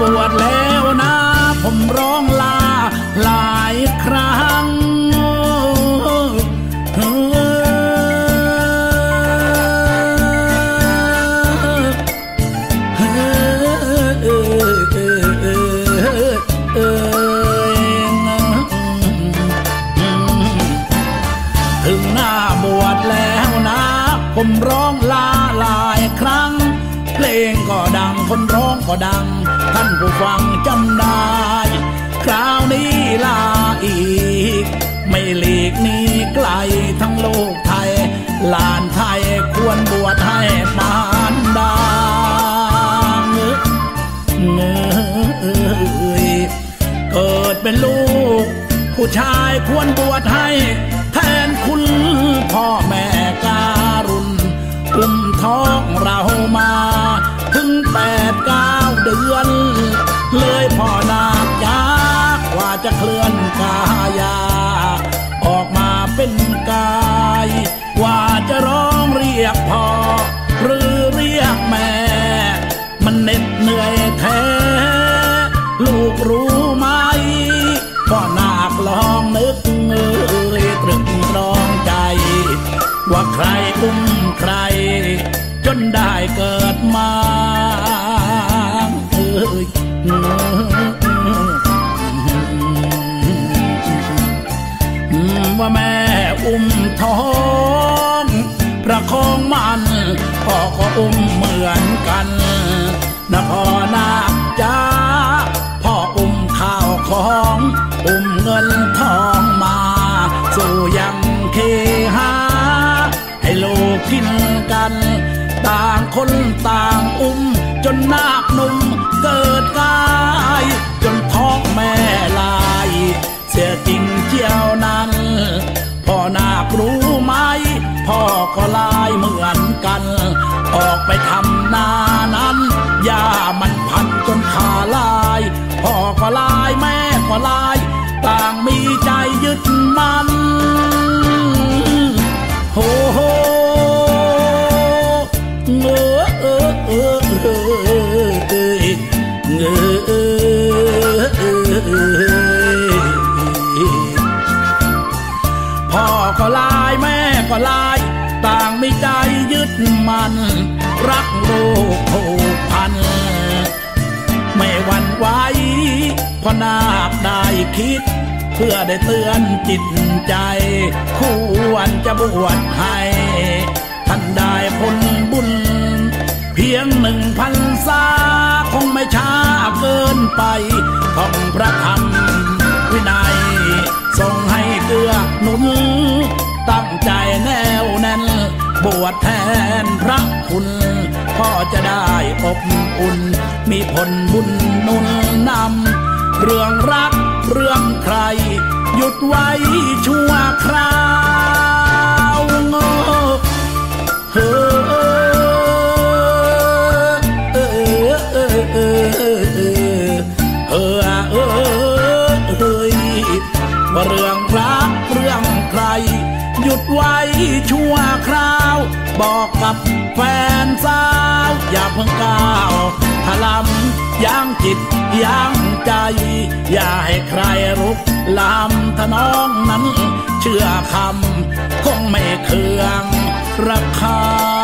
บวชแล้วนะ ผมร้องลาหลายครั้งถึงหน้าบวชแล้วนะ ผมร้องลาหลายครั้ง เพลงก็ดังคนร้องก็ดัง ท่านผู้ฟังจำได้ คราวนี้ลาอีก ไม่หลีกนี้ไกลทั้งโลกไทยลานไทยควรบวชให้มารดาเงยเกิดเป็นลูก ผู้ชายควรบวชให้ แทนคุณพ่อแม่กา อุ้มท้องเรามา ถึงแปดเก้าเดือน เลยพ่อนาคยากว่าจะเคลื่อนกายา ออกมาเป็นกาย ว่าจะร้องเรียกพ่อ หรือเรียกแม่ มันเหน็ดเหนื่อยแท้ ลูกรู้ไหมพ่อนาคลองนึกเอ่ยตรึกตรองใจ ว่าใครอุ้ม ใคร จนได้เกิดมาเอ้ยว่าแม่อุ้มท้อง ประคองมันพ่อก็อุ้มเหมือนกันนะพ่อนาจ้าพ่ออุ้มข้าวของ อุ้มเงินทองางคนต่างอุ้ม จนนาคหนุ่มเกิดกาย จนท้องแม่ลาย เสียจริงเจียวนั้น พ่อนาครู้ไหม พ่อก็ลายเหมือนกัน ออกไปทำนานั้นยามันพันจนขาลาย พ่อก็ลายแม่ก็ลาย ต่างมีใจยึดมัน พ่อก็ลายแม่ก็ลาย ต่างไมีใจยึดมัน รักโลกผูกพัน ไม่หวั่นไหวพราะนาคได้คิด เพื่อได้เตือนจิตใจ คู่วรจะบวชให้ท่านได้ผลบุญเพียงหนึ่งพันษาคงไม่ช้าเกินไปท่องพระธรรมวินัยส่งให้เกื้อหนุน ตั้งใจแน่วแน่น บวชแทนพระคุณ พ่อจะได้อบอุ่น มีผลบุญนุนนำ เรื่องรักเรื่องใคร หยุดไว้ชั่วคราว ไว้ชั่วคราว บอกกับแฟนสาว อย่าเพิ่งก้าวถลำย่างจิตย่างใจ อย่าให้ใครรุกลามถ้าน้องนั้น เชื่อคำคงไม่เคืองราคา